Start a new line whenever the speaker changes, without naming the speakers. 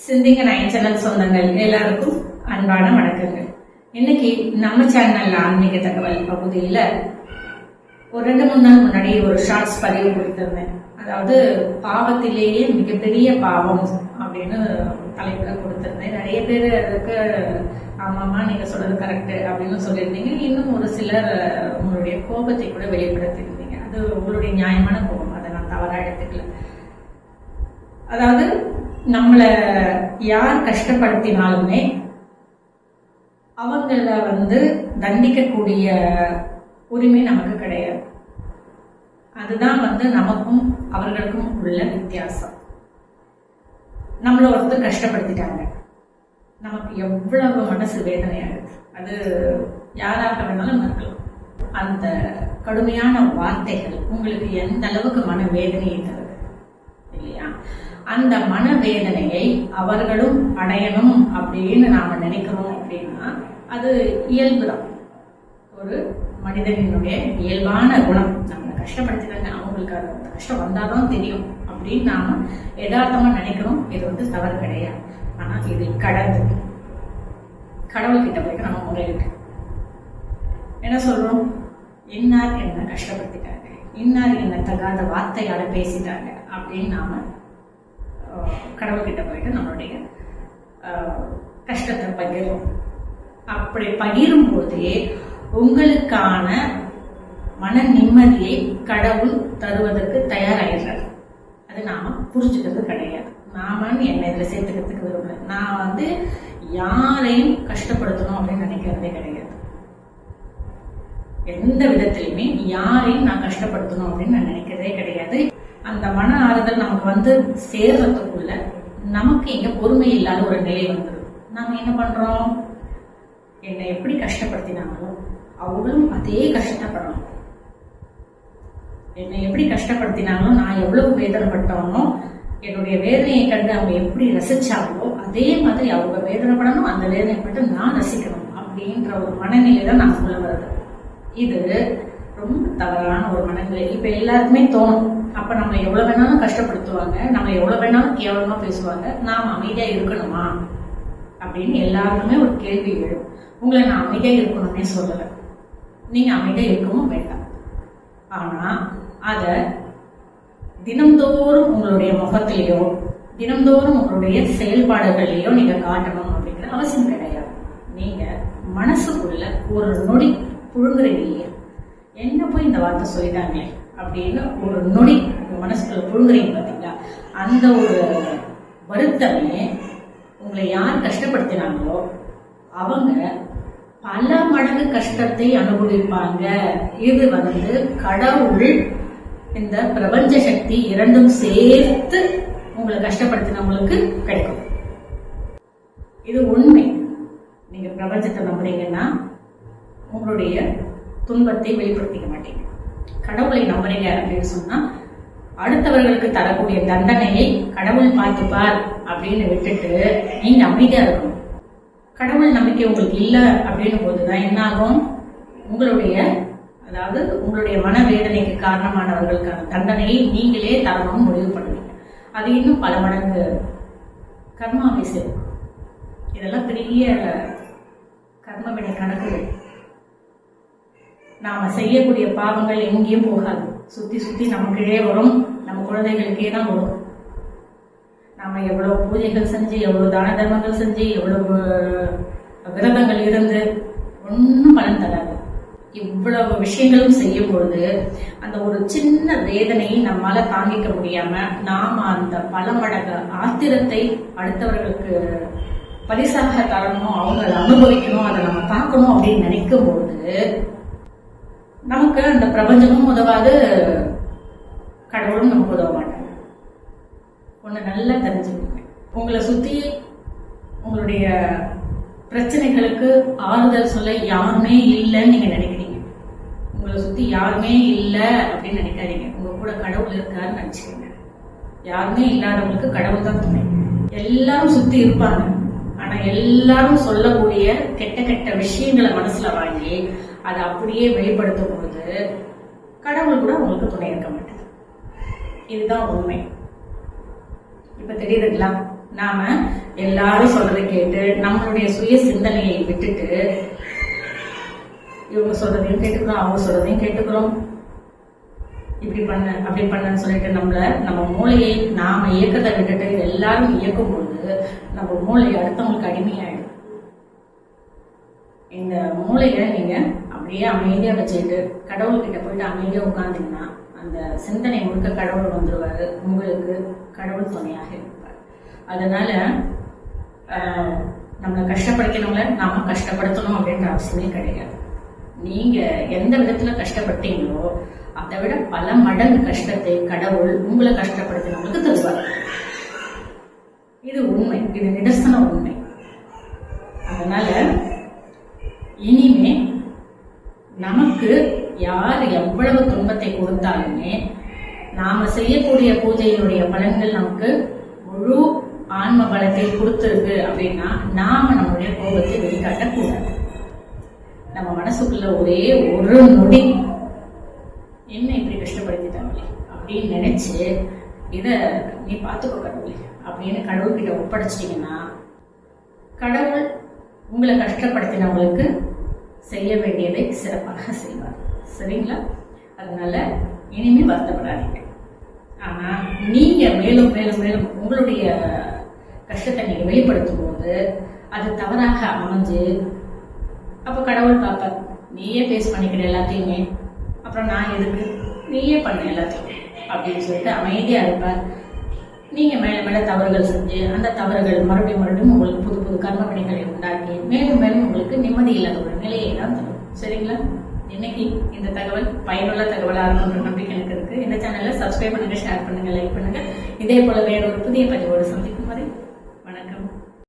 சிந்திங்க nine channel சொந்தங்கள் எல்லாருக்கும் அன்பான வணக்கங்கள். இன்னைக்கு நம்ம சேனல்ல ஆன்மீக தகவல் பகுதியில் ஒரு ரெண்டு மூணு நாள் முன்னாடி ஒரு ஷார்ட்ஸ் பதிவு கொடுத்துருந்தேன். அதாவது பாவத்திலேயே மிகப்பெரிய பாவம் அப்படின்னு தலைப்புல கொடுத்துருந்தேன். நிறைய பேர் அதுக்கு ஆமாம்மா நீங்கள் சொல்றது கரெக்டு அப்படின்னு சொல்லியிருந்தீங்க. இன்னும் ஒரு சிலர் உங்களுடைய கோபத்தை கூட வெளிப்படுத்தியிருந்தீங்க. அது உங்களுடைய நியாயமான கோபம். அதை நான் தவறாக எடுத்துக்கல. அதாவது நம்மளை யார் கஷ்டப்படுத்தினாலுமே அவங்கள வந்து தண்டிக்கக்கூடிய உரிமை நமக்கு கிடையாது. அதுதான் வந்து நமக்கும் அவர்களுக்கும் உள்ள வித்தியாசம். நம்மள ஒருத்தர் கஷ்டப்படுத்திட்டாங்க. நமக்கு எவ்வளவு மனசு வேதனையாகுது. அது யாராக வேணாலும் இருக்கலாம். அந்த கடுமையான வார்த்தைகள் உங்களுக்கு எந்த அளவுக்கு மன வேதனையை தரும் அந்த மனவேதனையை அவர்களும் அடையணும் அப்படின்னு நாம நினைக்கிறோம் அப்படின்னா அது இயல்புதான். ஒரு மனிதனினுடைய இயல்பான குணம். நம்மளை கஷ்டப்படுத்தினாங்க அவங்களுக்கு அது கஷ்டம் வந்தாதான் தெரியும் அப்படின்னு நாம யதார்த்தமா நினைக்கிறோம். இது வந்து தவறு கிடையாது. ஆனா இது கடந்து. கடவுள்கிட்ட போய் நம்ம முறையிட்டு. என்ன சொல்றோம்? இன்னார் என்ன கஷ்டப்படுத்திட்டாங்க. இன்னார் என்ன தகாத வார்த்தையால பேசிட்டாங்க அப்படின்னு நாம கடவுள்கிட்ட போயிட்டு நம்மளுடைய கஷ்டத்தை பகிர்றோம் அப்படி பகிரும் போதே உங்களுக்கான மன நிம்மதியை கடவுள் தருவதற்கு தயாராகிறார் அது நாம புரிஞ்சுக்கிறது கிடையாது. நாமன்னு என்னை இதில் சேர்த்துக்கிறதுக்கு விரும்புகிறேன் நான் வந்து யாரையும் கஷ்டப்படுத்தணும் அப்படின்னு நினைக்கிறதே கிடையாது. எந்த விதத்திலையுமே யாரையும் நான் கஷ்டப்படுத்தணும் அப்படின்னு நான் நினைக்கிறதே கிடையாது. அந்த மன ஆறுதல் நமக்கு வந்து சேர்றதுக்குள்ள நமக்கு இங்க பொறுமை இல்லாத ஒரு நிலை வந்துடும் நாம என்ன பண்றோம்? என்னை எப்படி கஷ்டப்படுத்தினாங்களோ அவங்களும் அதே கஷ்டப்படணும். என்னை எப்படி கஷ்டப்படுத்தினாங்களோ நான் எவ்வளவு வேதனைப்பட்டவனோ என்னுடைய வேதனையை கண்டு அவங்க எப்படி ரசிச்சாங்களோ அதே மாதிரி அவங்க வேதனைப்படணும் அந்த வேதனைப்பட்டு நான் ரசிக்கணும் அப்படின்ற ஒரு மனநிலை தான் நான் சொல்ல வருது. இது ரொம்ப தவறான ஒரு மனநிலை. இப்ப எல்லாருக்குமே தோணும். அப்ப நம்ம எவ்வளவு வேணாலும் கஷ்டப்படுத்துவாங்க. நம்ம எவ்வளவு வேணாலும் கேவலமா பேசுவாங்க. நாம் அமைதியா இருக்கணுமா? அப்படின்னு எல்லாருக்குமே ஒரு கேள்வி எழும். உங்களை நான் அமைதியா இருக்கணும்னே சொல்லல. நீங்க அமைதியா இருக்கவும் வேண்டாம். ஆனா அத தினம்தோறும் உங்களுடைய முகத்திலேயோ தினம்தோறும் உங்களுடைய செயல்பாடுகளையோ நீங்க காட்டணும் அப்படிங்கிற அவசியம் கிடையாது. நீங்க மனசுக்குள்ள ஒரு நொடி புழுங்குறீங்க இல்லையா என்ன போய் இந்த வார்த்தை சொல்லிட்டாங்களே அப்படின்னு ஒரு நொடி உங்க மனசுக்குள்ள புழுங்குறீங்க பாத்தீங்களா? அந்த ஒரு வருத்தமே உங்களை யார் கஷ்டப்படுத்தினாங்களோ அவங்க பல மடங்கு கஷ்டத்தை அனுபவிப்பாங்க. இது வந்து கடவுள் இந்த பிரபஞ்ச சக்தி இரண்டும் சேர்த்து உங்களை கஷ்டப்படுத்தினவங்களுக்கு கிடைக்கும். இது உண்மை. நீங்க பிரபஞ்சத்தை நம்புறீங்கன்னா உங்களுடைய துன்பத்தை வெளிப்படுத்திக்க மாட்டீங்க கடவுளை நம்புறீங்க அப்படின்னு சொன்னா அடுத்தவர்களுக்கு தரக்கூடிய தண்டனையை கடவுள் பார்த்துப்பார் அப்படின்னு விட்டுட்டு நீங்க அமைதியா இருக்கணும். கடவுள் நம்பிக்கை உங்களுக்கு இல்லை அப்படின்னும் போதுதான் என்ன ஆகும் உங்களுடைய அதாவது உங்களுடைய மனவேதனைக்கு காரணமானவர்களுக்கான தண்டனையை நீங்களே தரணும்னு முடிவு பண்ணுவீங்க. அது இன்னும் பல மடங்கு கர்மாவை சேர்க்கும். இதெல்லாம் பெரிய கர்மவினை கணக்குகள் நாம செய்யக்கூடிய பாவங்கள் எங்கேயும் போகாது. சுத்தி சுத்தி நமக்கிழே வரும். நம்ம குழந்தைகளுக்கே தான் வரும். நாம எவ்வளவு பூஜைகள் செஞ்சு எவ்வளவு தான தர்மங்கள் செஞ்சு எவ்வளவு விரதங்கள் இருந்து ஒன்றும் பலன் தராது. இவ்வளவு விஷயங்களும் செய்யும் பொழுது அந்த ஒரு சின்ன வேதனையை நம்மால தாங்கிக்க முடியாம நாம அந்த பல மடங்கு ஆத்திரத்தை அடுத்தவர்களுக்கு பரிசாக தரணும் அவங்க அனுபவிக்கணும் அதை நம்ம பார்க்கணும் அப்படின்னு நினைக்கும் பொழுது நமக்கு அந்த பிரபஞ்சமும் உதவாது கடவுளும் நமக்கு உதவ மாட்டாங்க. ஒன்று நல்லா தெரிஞ்சுக்கோங்க. உங்களை சுற்றி உங்களுடைய பிரச்சனைகளுக்கு ஆறுதல் சொல்ல யாருமே இல்லைன்னு நீங்கள் நினைக்கிறீங்க. உங்களை சுற்றி யாருமே இல்லை அப்படின்னு நினைக்காதீங்க. உங்கள் கூட கடவுள் இருக்காருன்னு நினச்சிக்கோங்க. யாருமே இல்லாதவங்களுக்கு கடவுள் தான் துணை. எல்லாரும் சுற்றி இருப்பாங்க. ஆனா எல்லாரும் சொல்லக்கூடிய கெட்ட கெட்ட விஷயங்களை மனசுல வாங்கி அதை அப்படியே வெளிப்படுத்தும் பொழுது கடவுள் கூட உங்களுக்கு துணை இருக்க மாட்டேது இதுதான் உண்மை. இப்ப தெரியுதுங்களா? நாம எல்லாரும் சொல்றதை கேட்டு நம்மளுடைய சுய சிந்தனையை விட்டுட்டு இவங்க சொல்றதையும் கேட்டுக்கிறோம் அவங்க சொல்றதையும் கேட்டுக்கிறோம். இப்படி பண்ண அப்படி பண்ணன்னு சொல்லிட்டு நம்மள நம்ம மூளையை நாம இயக்கத்தை விட்டுட்டு எல்லாரும் இயக்கும் பொழுது நம்ம மூளை அடுத்தவங்களுக்கு அடிமையாயிடும். இந்த மூளையை நீங்க அப்படியே அமைதியா வச்சுட்டு கடவுள்கிட்ட போயிட்டு அமைதியா உட்கார்ந்தீங்கன்னா அந்த சிந்தனை முழுக்க கடவுள் வந்துருவாரு. உங்களுக்கு கடவுள் துணையாக இருப்பார். அதனால ஆஹ், நம்மளை கஷ்டப்படுத்தினவங்கள நாம கஷ்டப்படுத்தணும் அப்படின்ற அவசியமே கிடையாது. நீங்க எந்த விதத்துல கஷ்டப்பட்டீங்களோ அதை விட பல மடங்கு கஷ்டத்தை கடவுள் உங்களை கஷ்டப்படுத்தினவங்களுக்கு தருவார். இது நிதர்சன உண்மை அதனால இனிமே நமக்கு யார் எவ்வளவு துன்பத்தை கொடுத்தாலுமே நாம செய்யக்கூடிய பூஜையினுடைய பலன்கள் நமக்கு முழு ஆன்ம பலத்தை கொடுத்திருக்கு அப்படின்னா நாம நம்முடைய கோபத்தை வெளிக்காட்டக்கூடாது. நம்ம மனசுக்குள்ள ஒரே ஒரு நொடி என்ன இப்படி கஷ்டப்படுத்திட்டாங்களே? அப்படின்னு நினைச்சு இதை நீ பார்த்துக்கோ கடவுளே. அப்படின்னு கடவுள்கிட்ட ஒப்படைச்சிட்டிங்கன்னா கடவுள் உங்களை கஷ்டப்படுத்தினவங்களுக்கு செய்ய வேண்டியதை சிறப்பாக செய்வார். சரிங்களா? அதனால இனிமே வருத்தப்படாதீங்க. ஆனால் நீங்கள் மேலும் மேலும் மேலும் உங்களுடைய கஷ்டத்தை நீங்கள் வெளிப்படுத்தும் போது அது தவறாக அமைஞ்சு அப்போ கடவுள் பார்ப்பார் நீயே ஃபேஸ் பண்ணிக்கிற எல்லாத்தையுமே அப்புறம் நான் எதுக்கு? நீயே பண்ண எல்லாத்தையும். அப்படின்னு சொல்லிட்டு அமைதியா இருப்பார். நீங்க மேல மேல தவறுகள் செஞ்சு அந்த தவறுகள் மறுபடியும் மறுபடியும் உங்களுக்கு புது புது கர்ம வினைகளை உண்டாக்கி மேலும் மேலும் உங்களுக்கு நிம்மதி இல்லாத ஒரு நிலையை தான் தரும் சரிங்களா? இன்னைக்கு இந்த தகவல் பயனுள்ள தகவலாக இருக்கும்ன்ற நம்பிக்கை எனக்கு இருக்கு. இந்த சேனலை சப்ஸ்கிரைப் பண்ணுங்க ஷேர் பண்ணுங்க லைக் பண்ணுங்க. இதே போல வேற ஒரு புதிய பதிவோடு சந்திக்கும்